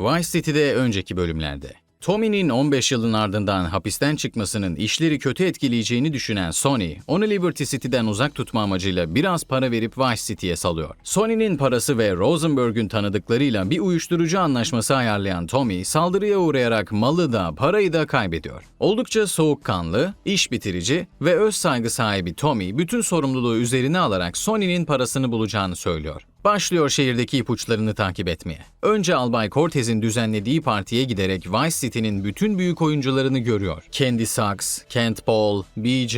Vice City'de önceki bölümlerde. Tommy'nin 15 yılın ardından hapisten çıkmasının işleri kötü etkileyeceğini düşünen Sony, onu Liberty City'den uzak tutma amacıyla biraz para verip Vice City'ye salıyor. Sony'nin parası ve Rosenberg'ün tanıdıklarıyla bir uyuşturucu anlaşması ayarlayan Tommy, saldırıya uğrayarak malı da parayı da kaybediyor. Oldukça soğukkanlı, iş bitirici ve öz saygı sahibi Tommy, bütün sorumluluğu üzerine alarak Sony'nin parasını bulacağını söylüyor. Başlıyor şehirdeki ipuçlarını takip etmeye. Önce Albay Cortez'in düzenlediği partiye giderek Vice City'nin bütün büyük oyuncularını görüyor. Candy Sachs, Kent Paul, BJ,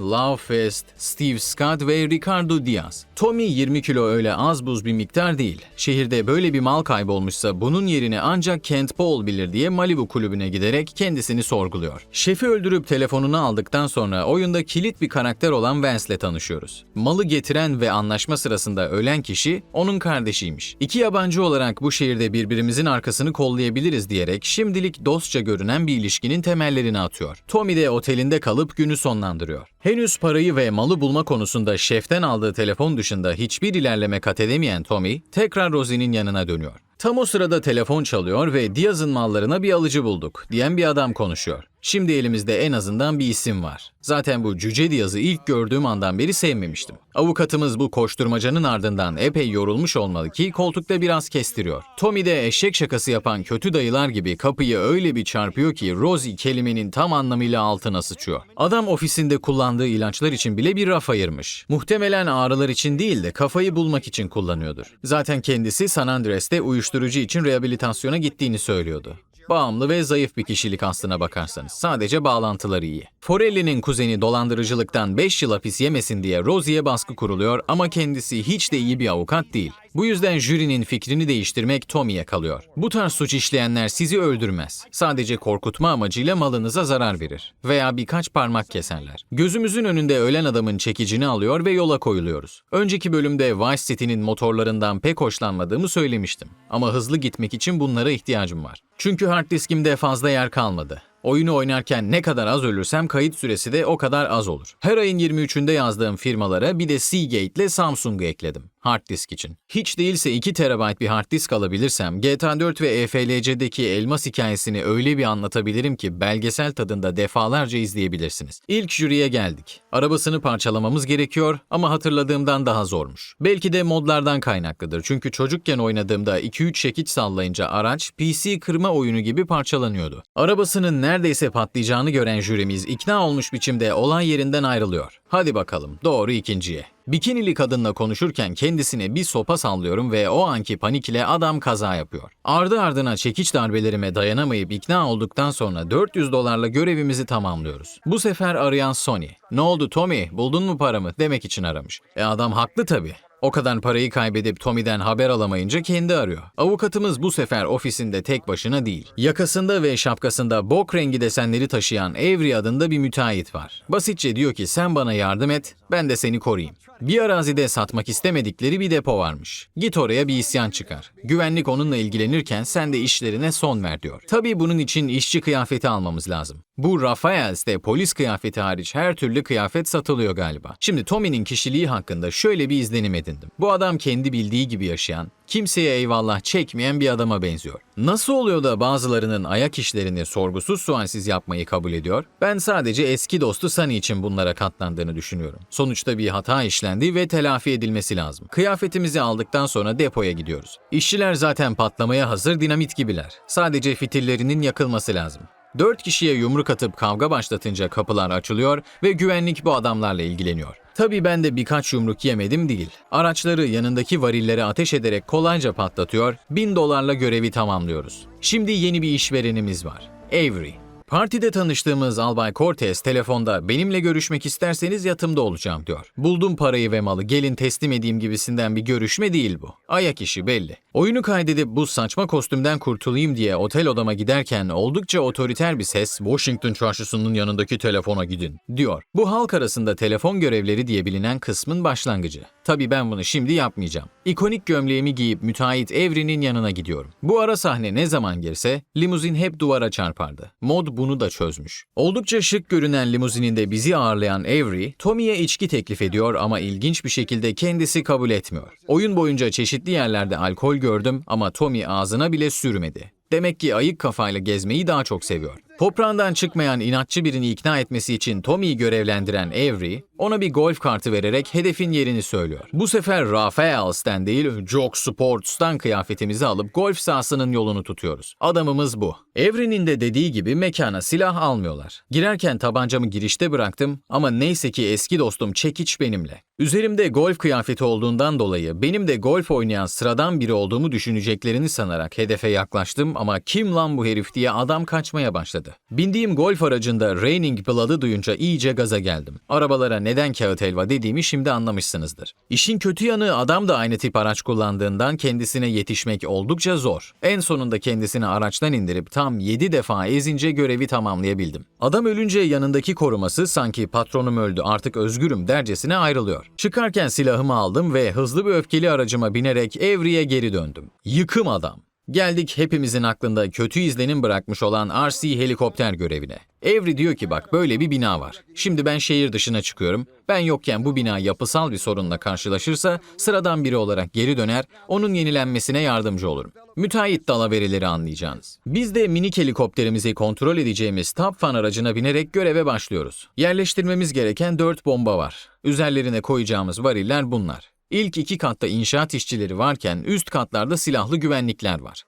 Love Fist, Steve Scott ve Ricardo Diaz. Tommy 20 kilo öyle az buz bir miktar değil. Şehirde böyle bir mal kaybolmuşsa bunun yerini ancak Kent Paul bilir diye Malibu kulübüne giderek kendisini sorguluyor. Şefi öldürüp telefonunu aldıktan sonra oyunda kilit bir karakter olan Vance'le tanışıyoruz. Malı getiren ve anlaşma sırasında ölen kişi onun kardeşiymiş. İki yabancı olarak bu şehirde birbirimizin arkasını kollayabiliriz diyerek şimdilik dostça görünen bir ilişkinin temellerini atıyor. Tommy de otelinde kalıp günü sonlandırıyor. Henüz parayı ve malı bulma konusunda şeften aldığı telefon dışında hiçbir ilerleme kat edemeyen Tommy tekrar Rosie'nin yanına dönüyor. Tam o sırada telefon çalıyor ve Diaz'ın mallarına bir alıcı bulduk diyen bir adam konuşuyor. Şimdi elimizde en azından bir isim var. Zaten bu Cüce Diaz'ı ilk gördüğüm andan beri sevmemiştim. Avukatımız bu koşturmacanın ardından epey yorulmuş olmalı ki koltukta biraz kestiriyor. Tommy de eşek şakası yapan kötü dayılar gibi kapıyı öyle bir çarpıyor ki Rosie kelimenin tam anlamıyla altına sıçıyor. Adam ofisinde kullandığı ilaçlar için bile bir raf ayırmış. Muhtemelen ağrılar için değil de kafayı bulmak için kullanıyordur. Zaten kendisi San Andreas'te uyuşturucu için rehabilitasyona gittiğini söylüyordu. Bağımlı ve zayıf bir kişilik aslına bakarsanız. Sadece bağlantıları iyi. Forelli'nin kuzeni dolandırıcılıktan 5 yıl hapis yemesin diye Rosie'ye baskı kuruluyor ama kendisi hiç de iyi bir avukat değil. Bu yüzden jürinin fikrini değiştirmek Tommy'ye kalıyor. Bu tarz suç işleyenler sizi öldürmez. Sadece korkutma amacıyla malınıza zarar verir. Veya birkaç parmak keserler. Gözümüzün önünde ölen adamın çekicini alıyor ve yola koyuluyoruz. Önceki bölümde Vice City'nin motorlarından pek hoşlanmadığımı söylemiştim. Ama hızlı gitmek için bunlara ihtiyacım var. Çünkü hard diskimde fazla yer kalmadı. Oyunu oynarken ne kadar az ölürsem kayıt süresi de o kadar az olur. Her ayın 23'ünde yazdığım firmalara bir de Seagate ile Samsung'u ekledim hard disk için. Hiç değilse 2 TB bir hard disk alabilirsem GTA 4 ve EFLC'deki elmas hikayesini öyle bir anlatabilirim ki belgesel tadında defalarca izleyebilirsiniz. İlk jüriye geldik. Arabasını parçalamamız gerekiyor ama hatırladığımdan daha zormuş. Belki de modlardan kaynaklıdır çünkü çocukken oynadığımda 2-3 şekit sallayınca araç PC kırma oyunu gibi parçalanıyordu. Arabasının neredeyse patlayacağını gören jürimiz ikna olmuş biçimde olay yerinden ayrılıyor. Hadi bakalım doğru ikinciye. Bikinili kadınla konuşurken kendisine bir sopa sallıyorum ve o anki panik ile adam kaza yapıyor. Ardı ardına çekiç darbelerime dayanamayıp ikna olduktan sonra 400 dolarla görevimizi tamamlıyoruz. Bu sefer arayan Sony. Ne oldu Tommy buldun mu paramı demek için aramış. E adam haklı tabii. O kadar parayı kaybedip Tommy'den haber alamayınca kendi arıyor. Avukatımız bu sefer ofisinde tek başına değil. Yakasında ve şapkasında bok rengi desenleri taşıyan Avery adında bir müteahhit var. Basitçe diyor ki sen bana yardım et, ben de seni koruyayım. Bir arazide satmak istemedikleri bir depo varmış. Git oraya bir isyan çıkar. Güvenlik onunla ilgilenirken sen de işlerine son ver diyor. Tabii bunun için işçi kıyafeti almamız lazım. Bu Raphael's'te polis kıyafeti hariç her türlü kıyafet satılıyor galiba. Şimdi Tommy'nin kişiliği hakkında şöyle bir izlenim edindim. Bu adam kendi bildiği gibi yaşayan, kimseye eyvallah çekmeyen bir adama benziyor. Nasıl oluyor da bazılarının ayak işlerini sorgusuz sualsiz yapmayı kabul ediyor? Ben sadece eski dostu Sunny için bunlara katlandığını düşünüyorum. Sonuçta bir hata işlendi ve telafi edilmesi lazım. Kıyafetimizi aldıktan sonra depoya gidiyoruz. İşçiler zaten patlamaya hazır dinamit gibiler. Sadece fitillerinin yakılması lazım. Dört kişiye yumruk atıp kavga başlatınca kapılar açılıyor ve güvenlik bu adamlarla ilgileniyor. Tabii ben de birkaç yumruk yemedim değil. Araçları yanındaki varillere ateş ederek kolayca patlatıyor, bin dolarla görevi tamamlıyoruz. Şimdi yeni bir işverenimiz var. Avery. Partide tanıştığımız Albay Cortez telefonda benimle görüşmek isterseniz yatımda olacağım diyor. Buldum parayı ve malı gelin teslim edeyim gibisinden bir görüşme değil bu. Ayak işi belli. Oyunu kaydedip bu saçma kostümden kurtulayım diye otel odama giderken oldukça otoriter bir ses Washington çarşısının yanındaki telefona gidin diyor. Bu halk arasında telefon görevleri diye bilinen kısmın başlangıcı. Tabii ben bunu şimdi yapmayacağım. İkonik gömleğimi giyip müteahhit Evri'nin yanına gidiyorum. Bu ara sahne ne zaman girse limuzin hep duvara çarpardı. Mod bunu da çözmüş. Oldukça şık görünen limuzininde bizi ağırlayan Avery, Tommy'ye içki teklif ediyor ama ilginç bir şekilde kendisi kabul etmiyor. Oyun boyunca çeşitli yerlerde alkol gördüm ama Tommy ağzına bile sürmedi. Demek ki ayık kafayla gezmeyi daha çok seviyor. Toprağından çıkmayan inatçı birini ikna etmesi için Tommy'yi görevlendiren Avery, ona bir golf kartı vererek hedefin yerini söylüyor. Bu sefer Rafaels'ten değil, Jog Sports'tan kıyafetimizi alıp golf sahasının yolunu tutuyoruz. Adamımız bu. Avery'nin de dediği gibi mekana silah almıyorlar. Girerken tabancamı girişte bıraktım ama neyse ki eski dostum Çekiç benimle. Üzerimde golf kıyafeti olduğundan dolayı benim de golf oynayan sıradan biri olduğumu düşüneceklerini sanarak hedefe yaklaştım ama kim lan bu herif diye adam kaçmaya başladı. Bindiğim golf aracında Raining Blood'ı duyunca iyice gaza geldim. Arabalara neden kağıt helva dediğimi şimdi anlamışsınızdır. İşin kötü yanı adam da aynı tip araç kullandığından kendisine yetişmek oldukça zor. En sonunda kendisini araçtan indirip tam 7 defa ezince görevi tamamlayabildim. Adam ölünce yanındaki koruması sanki patronum öldü artık özgürüm dercesine ayrılıyor. Çıkarken silahımı aldım ve hızlı bir öfkeli aracıma binerek Evri'ye geri döndüm. Yıkım adam. Geldik hepimizin aklında kötü izlenim bırakmış olan RC helikopter görevine. Evri diyor ki bak böyle bir bina var. Şimdi ben şehir dışına çıkıyorum. Ben yokken bu bina yapısal bir sorunla karşılaşırsa sıradan biri olarak geri döner, onun yenilenmesine yardımcı olurum. Müteahhit dalaverileri anlayacağınız. Biz de minik helikopterimizi kontrol edeceğimiz Top Fan aracına binerek göreve başlıyoruz. Yerleştirmemiz gereken 4 bomba var. Üzerlerine koyacağımız variller bunlar. İlk iki katta inşaat işçileri varken üst katlarda silahlı güvenlikler var.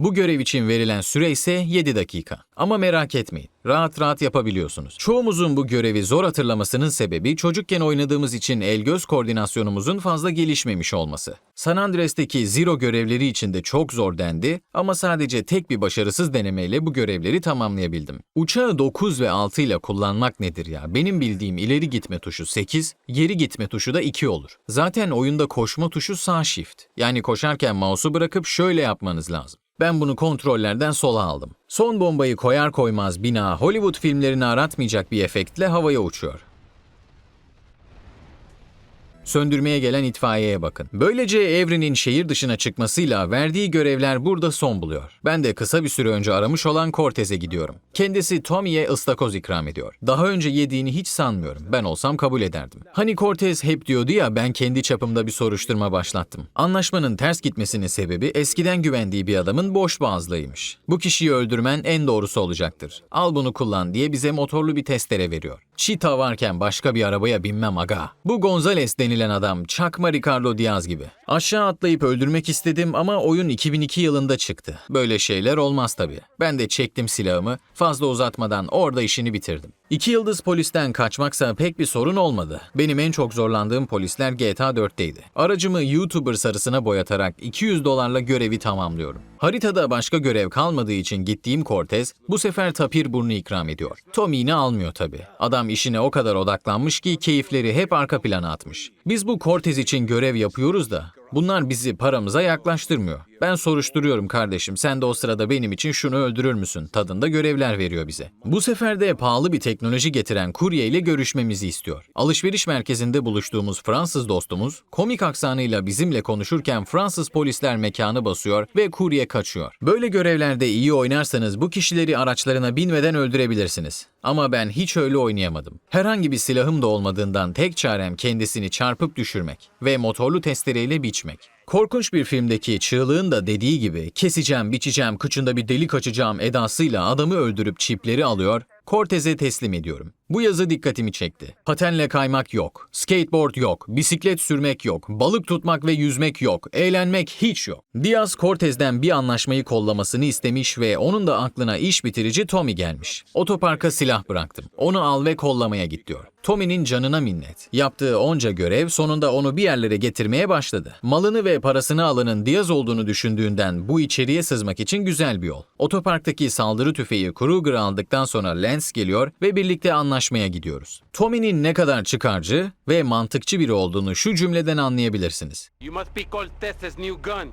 Bu görev için verilen süre ise 7 dakika. Ama merak etmeyin, rahat rahat yapabiliyorsunuz. Çoğumuzun bu görevi zor hatırlamasının sebebi çocukken oynadığımız için el-göz koordinasyonumuzun fazla gelişmemiş olması. San Andreas'teki Zero görevleri için de çok zor dendi ama sadece tek bir başarısız denemeyle bu görevleri tamamlayabildim. Uçağı 9 ve 6 ile kullanmak nedir ya? Benim bildiğim ileri gitme tuşu 8, geri gitme tuşu da 2 olur. Zaten oyunda koşma tuşu sağ shift. Yani koşarken mouse'u bırakıp şöyle yapmanız lazım. Ben bunu kontrollerden sola aldım. Son bombayı koyar koymaz bina Hollywood filmlerini aratmayacak bir efektle havaya uçuyor. Söndürmeye gelen itfaiyeye bakın. Böylece Evren'in şehir dışına çıkmasıyla verdiği görevler burada son buluyor. Ben de kısa bir süre önce aramış olan Cortez'e gidiyorum. Kendisi Tommy'ye ıstakoz ikram ediyor. Daha önce yediğini hiç sanmıyorum. Ben olsam kabul ederdim. Hani Cortez hep diyordu ya ben kendi çapımda bir soruşturma başlattım. Anlaşmanın ters gitmesinin sebebi eskiden güvendiği bir adamın boş boğazlığıymış. Bu kişiyi öldürmen en doğrusu olacaktır. Al bunu kullan diye bize motorlu bir testere veriyor. Cheetah varken başka bir arabaya binmem aga. Bu Gonzales denilen adam çakma Ricardo Diaz gibi. Aşağı atlayıp öldürmek istedim ama oyun 2002 yılında çıktı. Böyle şeyler olmaz tabii. Ben de çektim silahımı, fazla uzatmadan orada işini bitirdim. İki yıldız polisten kaçmaksa pek bir sorun olmadı. Benim en çok zorlandığım polisler GTA 4'teydi. Aracımı YouTuber sarısına boyatarak 200 dolarla görevi tamamlıyorum. Haritada başka görev kalmadığı için gittiğim Cortez bu sefer tapir burnu ikram ediyor. Tom iğne almıyor tabii. Adam işine o kadar odaklanmış ki keyifleri hep arka plana atmış. Biz bu Cortez için görev yapıyoruz da Bunlar bizi paramıza yaklaştırmıyor. Ben soruşturuyorum kardeşim sen de o sırada benim için şunu öldürür müsün tadında görevler veriyor bize. Bu sefer de pahalı bir teknoloji getiren kurye ile görüşmemizi istiyor. Alışveriş merkezinde buluştuğumuz Fransız dostumuz komik aksanıyla bizimle konuşurken Fransız polisler mekanı basıyor ve kurye kaçıyor. Böyle görevlerde iyi oynarsanız bu kişileri araçlarına binmeden öldürebilirsiniz. Ama ben hiç öyle oynayamadım. Herhangi bir silahım da olmadığından tek çarem kendisini çarpıp düşürmek ve motorlu testereyle biçmek. Korkunç bir filmdeki çığlığın da dediği gibi keseceğim, biçeceğim, kıçında bir delik açacağım edasıyla adamı öldürüp çipleri alıyor, Cortez'e teslim ediyorum. Bu yazı dikkatimi çekti. Patenle kaymak yok, skateboard yok, bisiklet sürmek yok, balık tutmak ve yüzmek yok, eğlenmek hiç yok. Diaz Cortez'den bir anlaşmayı kollamasını istemiş ve onun da aklına iş bitirici Tommy gelmiş. Otoparka silah bıraktım. Onu al ve kollamaya git diyor. Tommy'nin canına minnet. Yaptığı onca görev sonunda onu bir yerlere getirmeye başladı. Malını ve parasını alanın Diaz olduğunu düşündüğünden bu içeriye sızmak için güzel bir yol. Otoparktaki saldırı tüfeği Kruger aldıktan sonra Lance geliyor ve birlikte anlaşmaya gidiyoruz. Tommy'nin ne kadar çıkarcı ve mantıkçı biri olduğunu şu cümleden anlayabilirsiniz. You must be Cortez's new gun.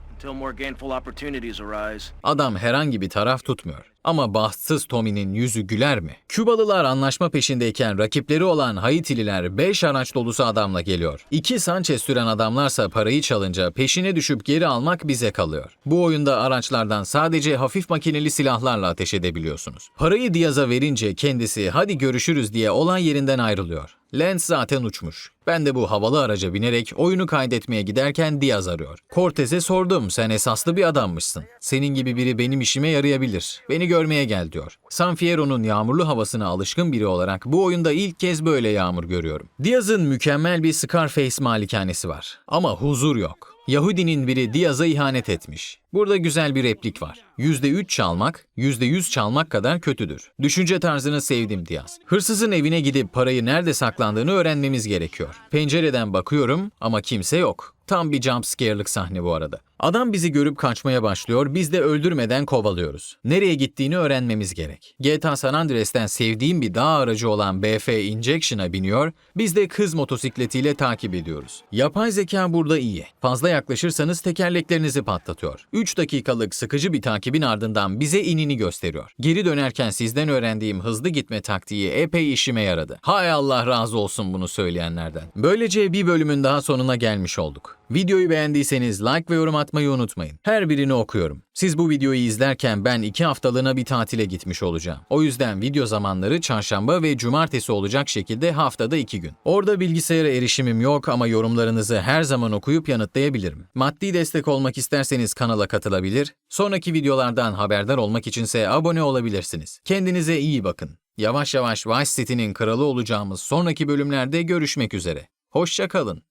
Adam herhangi bir taraf tutmuyor. Ama bahtsız Tommy'nin yüzü güler mi? Kübalılar anlaşma peşindeyken rakipleri olan Haitililer 5 araç dolusu adamla geliyor. İki Sanchez süren adamlarsa parayı çalınca peşine düşüp geri almak bize kalıyor. Bu oyunda araçlardan sadece hafif makineli silahlarla ateş edebiliyorsunuz. Parayı Diaz'a verince kendisi hadi görüşürüz diye olay yerinden ayrılıyor. Lance zaten uçmuş. Ben de bu havalı araca binerek oyunu kaydetmeye giderken Diaz arıyor. Cortez'e sordum sen esaslı bir adammışsın. Senin gibi biri benim işime yarayabilir. Beni görmeye gel diyor. San Fierro'nun yağmurlu havasına alışkın biri olarak bu oyunda ilk kez böyle yağmur görüyorum. Diaz'ın mükemmel bir Scarface malikanesi var. Ama huzur yok. Yahudinin biri Diaz'a ihanet etmiş. Burada güzel bir replik var. %3 çalmak, %100 çalmak kadar kötüdür. Düşünce tarzını sevdim Diaz. Hırsızın evine gidip parayı nerede saklandığını öğrenmemiz gerekiyor. Pencereden bakıyorum ama kimse yok. Tam bir jump scare'lık sahne bu arada. Adam bizi görüp kaçmaya başlıyor, biz de öldürmeden kovalıyoruz. Nereye gittiğini öğrenmemiz gerek. GTA San Andreas'ten sevdiğim bir dağ aracı olan BF Injection'a biniyor, biz de kız motosikletiyle takip ediyoruz. Yapay zeka burada iyi. Fazla yaklaşırsanız tekerleklerinizi patlatıyor. 3 dakikalık sıkıcı bir takibin ardından bize inini gösteriyor. Geri dönerken sizden öğrendiğim hızlı gitme taktiği epey işime yaradı. Hay Allah razı olsun bunu söyleyenlerden. Böylece bir bölümün daha sonuna gelmiş olduk. Videoyu beğendiyseniz like ve yorum atmayı unutmayın. Her birini okuyorum. Siz bu videoyu izlerken ben iki haftalığına bir tatile gitmiş olacağım. O yüzden video zamanları çarşamba ve cumartesi olacak şekilde haftada iki gün. Orada bilgisayara erişimim yok ama yorumlarınızı her zaman okuyup yanıtlayabilirim. Maddi destek olmak isterseniz kanala katılabilir, sonraki videolardan haberdar olmak içinse abone olabilirsiniz. Kendinize iyi bakın. Yavaş yavaş Vice City'nin kralı olacağımız sonraki bölümlerde görüşmek üzere. Hoşça kalın.